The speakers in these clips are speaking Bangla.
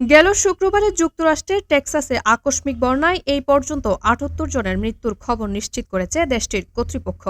গেল শুক্রবারে যুক্তরাষ্ট্রের টেক্সাসে আকস্মিক বন্যায় এই পর্যন্ত আটাত্তর জনের মৃত্যুর খবর নিশ্চিত করেছে দেশটির কর্তৃপক্ষ।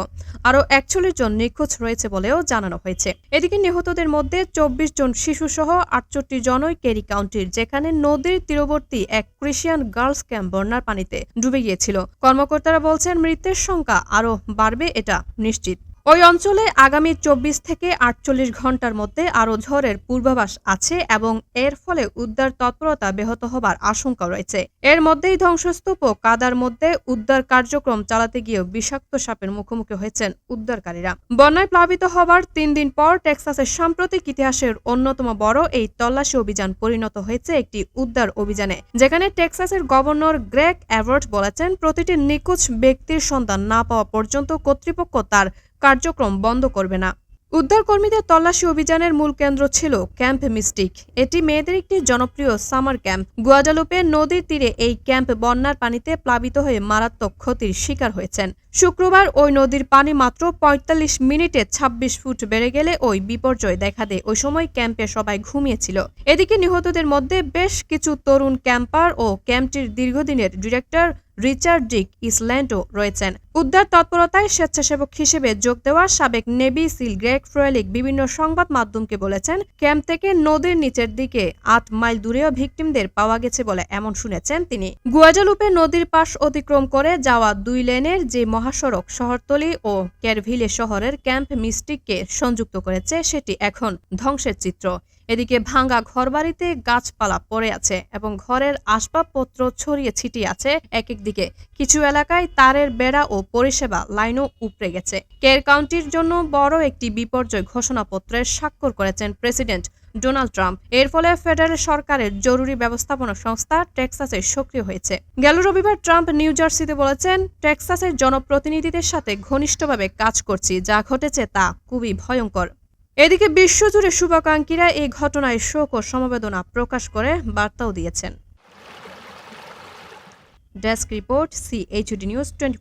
আরও একচল্লিশ জন নিখোঁজ রয়েছে বলেও জানানো হয়েছে। এদিকে নিহতদের মধ্যে চব্বিশ জন শিশুসহ আটষট্টি জনই কেরি কাউন্টির, যেখানে নদীর তীরবর্তী এক ক্রিশ্চিয়ান গার্লস ক্যাম্প বন্যার পানিতে ডুবে গিয়েছিল। কর্মকর্তারা বলছেন মৃতের সংখ্যা আরও বাড়বে, এটা নিশ্চিত। ওই অঞ্চলে আগামী চব্বিশ থেকে আটচল্লিশ ঘণ্টার মধ্যে আরও ঝড়ের পূর্বাভাস আছে এবং এর ফলে উদ্ধার তৎপরতা ব্যাহত হবার আশঙ্কা রয়েছে। এর মধ্যেই ধ্বংসস্তূপ ও কাদার মধ্যে উদ্ধার কার্যক্রম চালাতে গিয়েও বিষাক্ত সাপের মুখোমুখি হয়েছেন উদ্ধারকারীরা। বন্যায় প্লাবিত হবার তিন দিন পর টেক্সাসের সাম্প্রতিক ইতিহাসের অন্যতম বড় এই তল্লাশি অভিযান পরিণত হয়েছে একটি উদ্ধার অভিযানে, যেখানে টেক্সাসের গভর্নর গ্রেগ অ্যাভার্ট বলেছেন, প্রতিটি নিখোঁজ ব্যক্তির সন্ধান না পাওয়া পর্যন্ত কর্তৃপক্ষ তার কার্যক্রম বন্ধ করবে না। উদ্ধারকর্মীদের তল্লাশি অভিযানের মূল কেন্দ্র ছিল ক্যাম্প মিস্টিক। এটি মেয়েদের একটি জনপ্রিয় সামার ক্যাম্প। গুয়াডালুপে নদীর তীরে এই ক্যাম্প বন্যার পানিতে প্লাবিত হয়ে মারাত্মক ক্ষতির শিকার হয়েছেন। শুক্রবার ওই নদীর পানি মাত্র ৪৫ মিনিটে ২৬ ফুট বেড়ে গেলে ওই বিপর্যয় দেখা দেয়। ওই সময় ক্যাম্পে সবাই ঘুমিয়েছিল। এদিকে নিহতদের মধ্যে বেশ কিছু তরুণ ক্যাম্পার ও ক্যাম্পটির দীর্ঘদিনের ডিরেক্টর রিচার্ড ডিক ইসল্যান্ডও রয়েছেন। উদ্ধার তৎপরতায় স্বেচ্ছাসেবক হিসেবে যোগ দেওয়া সাবেক নেভি সিল গ্রেগ ফ্রয়েলিক বিভিন্ন সংবাদ মাধ্যমকে বলেছেন, ক্যাম্প থেকে নদীর নিচের দিকে আট মাইল দূরেও ভিকটিমদের পাওয়া গেছে বলে এমন শুনেছেন তিনি। গুয়াজালুপে নদীর পাশ অতিক্রম করে যাওয়া দুই লেনের যে মহাসড়ক, শহরতলি ও ক্যারভিলে শহরের ক্যাম্প মিস্টিককে সংযুক্ত করেছে, সেটি এখন ধ্বংসের চিত্র। এদিকে ভাঙ্গা ঘরবাড়িতে গাছপালা পড়ে আছে এবং ঘরের আসবাবপত্র ছড়িয়ে ছিটিয়ে আছে। এক একদিকে কিছু এলাকায় তারের বেড়া ও পরিষেবা লাইনও উপড়ে গেছে। কের কাউন্টির জন্য বড় একটি বিপর্যয় ঘোষণাপত্রের স্বাক্ষর করেছেন প্রেসিডেন্ট ডোনাল্ড ট্রাম্প। এর ফলে ফেডারেল সরকারের জরুরি ব্যবস্থাপনা সংস্থা টেক্সাসে সক্রিয় হয়েছে। গেল রবিবার ট্রাম্প নিউ জার্সিতে বলেছেন, টেক্সাসের জনপ্রতিনিধিদের সাথে ঘনিষ্ঠভাবে কাজ করছি, যা ঘটেছে তা খুবই ভয়ঙ্কর। এদিকে বিশ্বজুড়ে শুভাকাঙ্ক্ষীরা এই ঘটনায় শোক ও সমবেদনা প্রকাশ করে বার্তাও দিয়েছেন। Desk report C CHD news twenty